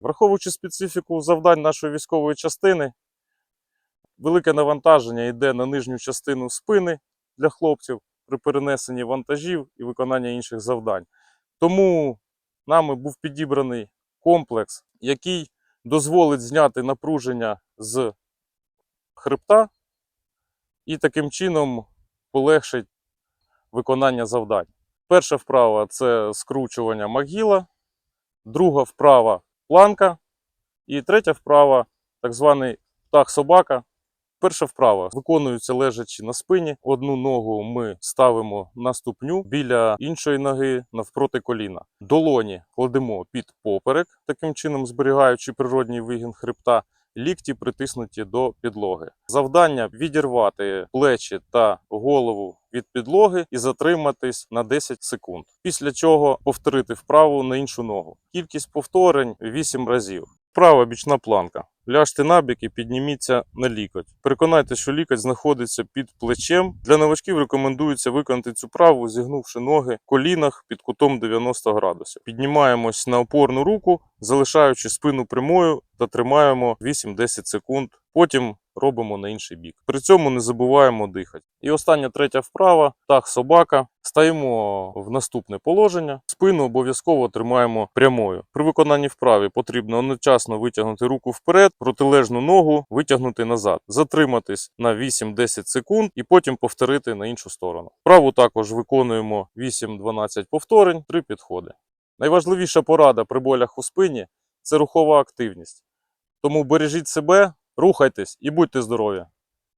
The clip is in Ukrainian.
Враховуючи специфіку завдань нашої військової частини, велике навантаження йде на нижню частину спини для хлопців при перенесенні вантажів і виконання інших завдань. Тому нами був підібраний комплекс, який дозволить зняти напруження з хребта і таким чином полегшить виконання завдань. Перша вправа це скручування могила, друга вправа планка, і третя вправа так званий птах-собака. Перша вправа виконується лежачи на спині. Одну ногу ми ставимо на ступню біля іншої ноги навпроти коліна. Долоні кладемо під поперек, таким чином зберігаючи природній вигін хребта. Лікті притиснуті до підлоги. Завдання відірвати плечі та голову від підлоги і затриматись на 10 секунд. Після чого повторити вправу на іншу ногу. Кількість повторень 8 разів. Права бічна планка. Ляжте набік і підніміться на лікоть. Переконайте, що лікоть знаходиться під плечем. Для новачків рекомендується виконати цю праву, зігнувши ноги в колінах під кутом 90 градусів. Піднімаємось на опорну руку, залишаючи спину прямою та тримаємо 8-10 секунд. Потім робимо на інший бік. При цьому не забуваємо дихати. І остання третя вправа так собака. Стаємо в наступне положення. Спину обов'язково тримаємо прямою. При виконанні вправи потрібно одночасно витягнути руку вперед, протилежну ногу витягнути назад, затриматись на 8-10 секунд і потім повторити на іншу сторону. Вправу також виконуємо 8-12 повторень, 3 підходи. Найважливіша порада при болях у спині це рухова активність. Тому бережіть себе, рухайтесь і будьте здорові!